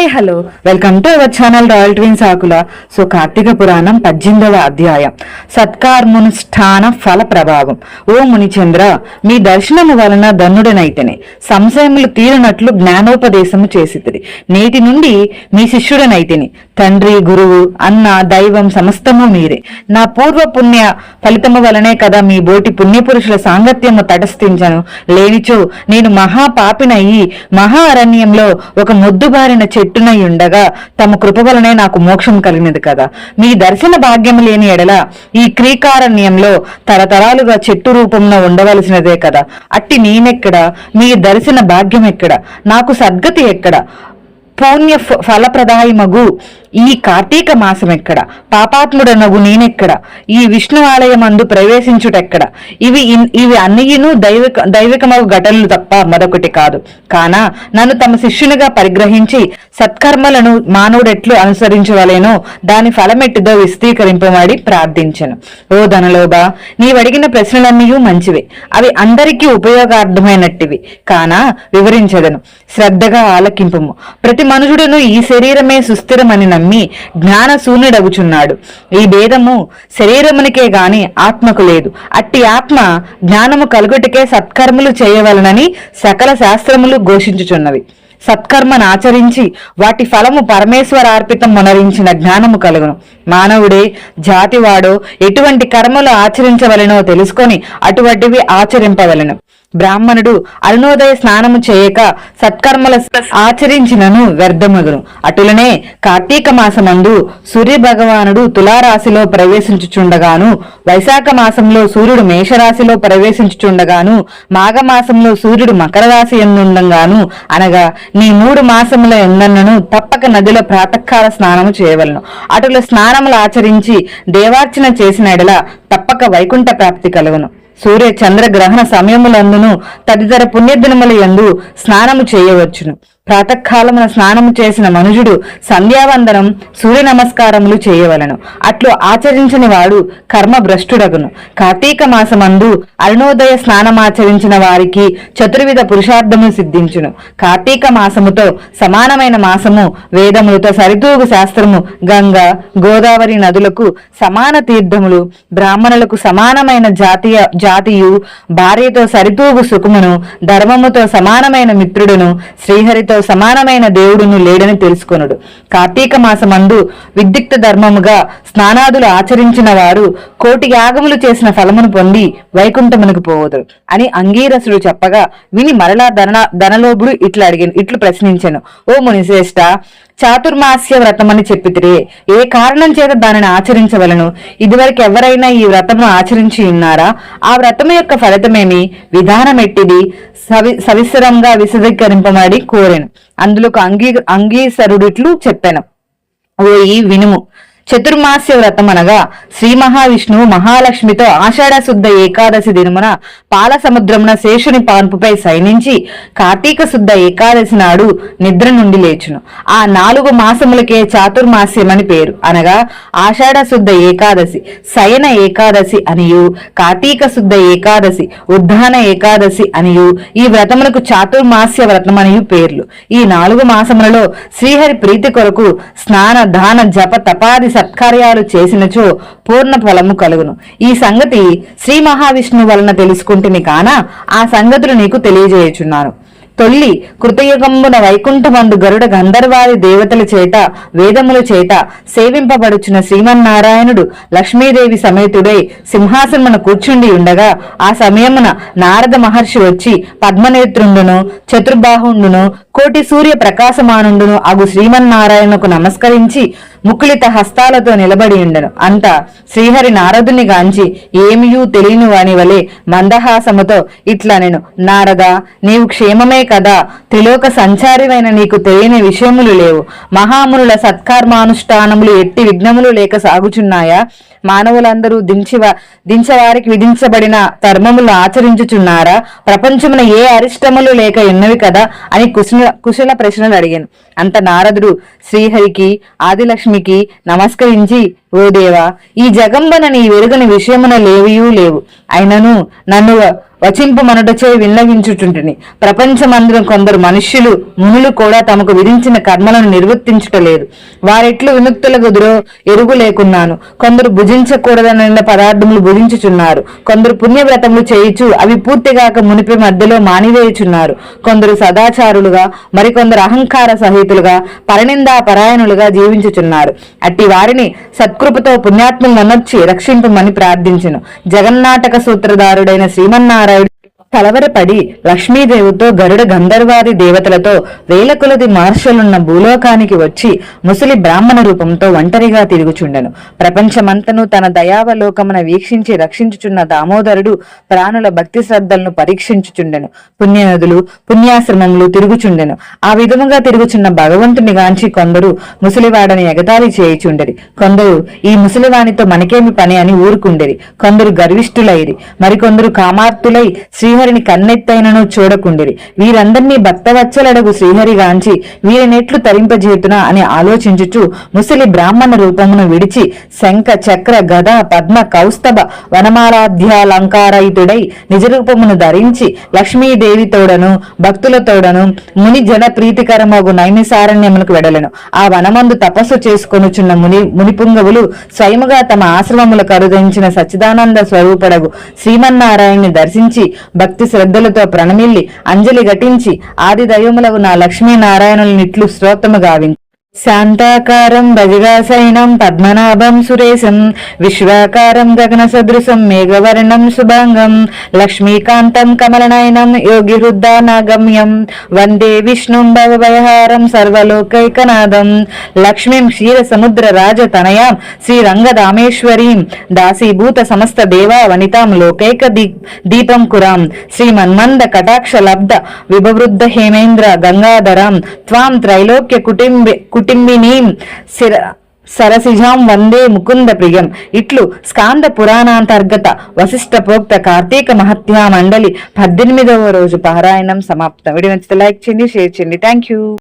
Hi hello. Welcome to our channel royal twins Akula. So Karthika Puranam పద్దెనిమిదవ అధ్యాయం. సత్కార్మునుష్ఠాన ఫల ప్రభావం. ఓ మునిచంద్ర మీ దర్శనము వలన ధనుడనైతేనే. సంశయములు తీరినట్లు జ్ఞానోపదేశము చేసితిరి. నేటి నుండి మీ శిష్యుడనైతేని. తండ్రి గురువు అన్న దైవం సమస్తము మీరే. నా పూర్వ పుణ్య ఫలితము వలనే కదా మీ బోటి పుణ్యపురుషుల సాంగత్యము తటస్థించను. లేనిచో నేను మహాపాపినయ్యి మహా అరణ్యంలో ఒక ముద్దుబారిన చెట్టునై ఉండగా తమ కృప వలనే నాకు మోక్షం కలిగినది కదా. మీ దర్శన భాగ్యము లేని ఎడల ఈ క్రీకారణ్యంలో తరతరాలుగా చెట్టు రూపంలో ఉండవలసినదే కదా. అట్టి నేనెక్కడ? మీ దర్శన భాగ్యం ఎక్కడ నాకు సద్గతి ఎక్కడ? పుణ్య ఫలప్రదాయమగు ఈ కార్తీక మాసం ఎక్కడ? పాపాత్ముడనగు నేనెక్కడ? ఈ విష్ణు ఆలయమందు ప్రవేశించుటెక్కడ? ఇవి ఇవి అన్నియును దైవిక దైవికమగు ఘటనలు తప్ప మరొకటి కాదు. కానా నన్ను తమ శిష్యునిగా పరిగ్రహించి సత్కర్మలను మానవుడెట్లు అనుసరించవలేనో. దాని ఫలమెట్టిదో విస్తీకరింపబడి ప్రార్థించను. ఓ ధనలోబా నీవడిగిన ప్రశ్నలన్నీ మంచివే. అవి అందరికీ ఉపయోగార్థమైనట్టివి. కానా వివరించదను. శ్రద్ధగా ఆలకింపము. ప్రతి మనుషుడును ఈ శరీరమే సుస్థిరమని నమ్మి జ్ఞాన శూన్యుడగుచున్నాడు ఈ భేదము శరీరమునికే గాని ఆత్మకు లేదు. అట్టి ఆత్మ జ్ఞానము కలుగుటకే సత్కర్మలు చేయవలనని సకల శాస్త్రములు ఘోషించుచున్నవి. సత్కర్మను ఆచరించి వాటి ఫలము పరమేశ్వరార్పితం మొనరించిన జ్ఞానము కలుగును. మానవుడే జాతివాడో ఎటువంటి కర్మలు ఆచరించవలెనో తెలుసుకొని అటువంటివి ఆచరింపవలను. బ్రాహ్మణుడు అరుణోదయ స్నానము చేయక సత్కర్మల ఆచరించినను వ్యర్థమగును. అటులనే కార్తీక మాసమందు సూర్య భగవానుడు తులారాశిలో ప్రవేశించుచుండగాను వైశాఖ మాసంలో సూర్యుడు మేషరాశిలో ప్రవేశించుచుండగాను మాఘమాసంలో సూర్యుడు మకర రాశి ఎందుండగాను అనగా నీ మూడు మాసముల ఎందన్నను తప్పక నదిలో ప్రాతకాల స్నానము చేయవలను. అటుల స్నానములు ఆచరించి దేవార్చన చేసిన ఎడల తప్పక వైకుంఠ ప్రాప్తి కలుగును. సూర్య చంద్ర గ్రహణ సమయములందును తదితర పుణ్యదినముల యందు స్నానము చేయవచ్చును. ప్రాతకాలమున స్నానము చేసిన మనుజుడు సంధ్యావందనం సూర్య నమస్కారములు చేయవలను. అట్లు ఆచరించని వాడు కర్మ భ్రష్టుడగును. కార్తీక మాసమందు అరుణోదయ స్నానమాచరించిన వారికి చతుర్విధ పురుషార్థము సిద్ధించును. కార్తీక మాసముతో సమానమైన మాసము వేదములతో సరితూగు శాస్త్రము గంగ గోదావరి నదులకు సమాన తీర్థములు బ్రాహ్మణులకు సమానమైన జాతీయ జాతియు భార్యతో సరితూగు సుఖమును ధర్మముతో సమానమైన మిత్రుడును శ్రీహరితో సమానమైన దేవుడును లేడని తెలుసుకొనుడు. కార్తీక మాసమందు విద్యుక్త ధర్మముగా స్నానాదులు ఆచరించిన వారు కోటి యాగములు చేసిన ఫలమును పొంది వైకుంఠమునకు పోవదురు అని అంగీరసుడు చెప్పగా విని మరలా ధన ధనలోభుడు ఇట్లా అడిగాను ఇట్లు ప్రశ్నించాను. ఓ మునిశ్రేష్ట చాతుర్మాస్య వ్రతమని చెప్పితిరే ఏ కారణం చేత దానిని ఆచరించవలను? ఇదివరకు ఎవరైనా ఈ వ్రతము ఆచరించి ఉన్నారా? ఆ వ్రతము యొక్క ఫలితమేమి? విధానం ఎట్టిది సవి సవిస్తరంగా విశదీకరింపబడి కోరాను. అందులో అంగీ అంగీసరుడిట్లు చెప్పాను. ఓ ఈ వినుము. చతుర్మాస్య వ్రతం అనగా శ్రీ మహావిష్ణువు మహాలక్ష్మితో ఆషాఢ శుద్ధ ఏకాదశి దినమున పాల సముద్రమున శేషుని పాన్పుపై సైనించి కార్తీక శుద్ధ ఏకాదశి నాడు నిద్ర నుండి లేచును. ఆ నాలుగు మాసములకే చాతుర్మాస్యమని పేరు. అనగా ఆషాఢ శుద్ధ ఏకాదశి శయన ఏకాదశి అనియు కార్తీక శుద్ధ ఏకాదశి ఉద్ధాన ఏకాదశి అనియు ఈ వ్రతములకు చాతుర్మాస్య వ్రతమనియు పేర్లు. ఈ నాలుగు మాసములలో శ్రీహరి ప్రీతి కొరకు స్నాన దాన జప తపాది సత్కార్యాలు చేసినచో పూర్ణ ఫలము కలుగును. ఈ సంగతి శ్రీ మహావిష్ణువు వలన తెలుసుకుంటుని కాన ఆ సంగతులు నీకు తెలియజేయుచున్నాను. తొల్లి కృతయుగంబున వైకుంఠమందు గరుడ గంధర్వాది దేవతల చేత వేదముల చేత సేవింపబడుచున్న శ్రీమన్నారాయణుడు లక్ష్మీదేవి సమేతుడై సింహాసనమున కూర్చుండి ఉండగా ఆ సమయమున నారద మహర్షి వచ్చి పద్మనేత్రుండును చతుర్బాహుండును కోటి సూర్య ప్రకాశమానుండును అగు శ్రీమన్నారాయణకు నమస్కరించి ముకుళిత హస్తాలతో నిలబడి ఉండను. అంత శ్రీహరి నారదుని గాంచి ఏమియూ తెలియని వాని వలె మందహాసముతో ఇట్లా నేను నారద నీవు క్షేమమే కదా త్రిలోక సంచారివైన నీకు తెలియని విషయములు లేవు. మహామునుల సత్కర్మానుష్ఠానములు ఎట్టి విఘ్నములు లేక సాగుచున్నాయా? మానవులందరూ దించివ దించవారికి విధించబడిన ధర్మములు ఆచరించుచున్నారా? ప్రపంచమున ఏ అరిష్టములు లేక ఉన్నవి కదా? అని కుశల కుశల ప్రశ్నలు అడిగాను. అంత నారదుడు శ్రీహరికి ఆదిలక్ష్మికి నమస్కరించి ఓ దేవా ఈ జగంబన నీ వెరుగని విషయమున లేవియూ లేవు. అయినను నన్ను వచింపు మనటచే విన్నవించుచుంటిని. ప్రపంచమందరం కొందరు మనుష్యులు మునులు కూడా తమకు విధించిన కర్మలను నిర్వర్తించుటలేదు వారెట్లు విముక్తులగుదురో ఎరుగు లేకున్నాను. కొందరు భుజించకూడదనన్న పదార్థములు భుజించుచున్నారు కొందరు పుణ్యవ్రతములు చేయుచు అవి పూర్తిగాక మునిపి మధ్యలో మానివేయుచున్నారు. కొందరు సదాచారులుగా మరికొందరు అహంకార సహితులుగా పరనిందా పరాయణులుగా జీవించుచున్నారు. అట్టి వారిని సత్కృపతో పుణ్యాత్ములు ననొచ్చి రక్షింపమని ప్రార్థించును. జగన్నాటక సూత్రధారుడైన శ్రీమన్నారాయణ our కలవరపడి లక్ష్మీదేవితో గరుడ గంధర్వాది దేవతలతో వేల కొలది మహర్షులున్న భూలోకానికి వచ్చి ముసలి బ్రాహ్మణ రూపంతో ఒంటరిగా తిరుగుచుండెను. ప్రపంచమంతను తన దయావలోకమున వీక్షించి రక్షించుచున్న దామోదరుడు ప్రాణుల భక్తి శ్రద్ధలను పరీక్షించుచుండెను. పుణ్యనదులు పుణ్యాశ్రమములు తిరుగుచుండెను. ఆ విధముగా తిరుగుచున్న భగవంతుని గాంచి కొందరు ముసలివాడని ఎగతాళి చేయుచుండెరి. కొందరు ఈ ముసలివానితో మనకేమి పని అని ఊరుకుండెరి. కొందరు గర్విష్ఠులైరి. మరికొందరు కామార్తులై శ్రీ శ్రీహరిని కన్నెత్తైనను చూడకుండిరి. వీరందరినీ భక్తవత్సలడగు శ్రీహరి గాంచి వీరినెట్లు తరింపజేతున అని ఆలోచించుచు ముసలి బ్రాహ్మణ రూపమును విడిచి శంఖ చక్ర గద పద్మ కౌస్తభ వనమాలాధ్యాలంకారయుతుడై నిజరూపమును ధరించి లక్ష్మీదేవితోడను భక్తులతోడను ముని జన ప్రీతికరమగు నైమిసారణ్యమునకు వెడలను. ఆ వనమందు తపస్సు చేసుకొనుచున్న ముని మునిపుంగవులు స్వయముగా తమ ఆశ్రమముల కరుదించిన సచ్చిదానంద స్వరూపడగు శ్రీమన్నారాయణ్ణి దర్శించి భక్తి శ్రద్ధలతో ప్రణమిల్లి అంజలి ఘటించి ఆది దైవములకు నా లక్ష్మీనారాయణులనిట్లు శ్రోతము గావించి. శాంతాకారం భజగాసైనం పద్మనాభం సురేశం విశ్వాకారం గగన సదృశం మేఘవర్ణం శుభాంగం లక్ష్మీకాంతం కమలనయనం యోగి హృద్దానాగమ్యం వందే విష్ణుం భవభయహారం సర్వలోకైకనాథం లక్ష్మీం క్షీర సముద్ర రాజ తనయాం శ్రీరంగదామేశ్వరీం దాసీభూత సమస్త దేవా వనితాం లోకైక దీపం కురాం శ్రీమన్మంద కటాక్ష లబ్ధ విభవృద్ధ హేమేంద్ర గంగాధరాం త్వాం త్రైలోక్య కుటుంబి కుటుంబినీం శిర సరసిజాం వందే ముకుంద ప్రియం ఇట్లు స్కాంద పురాణాంతర్గత వశిష్ట ప్రోక్త కార్తీక మహత్యా మండలి పద్దెనిమిదవ రోజు పారాయణం సమాప్తం. వీడియో నచ్చితే లైక్ చేయండి షేర్ చేయండి. Thank you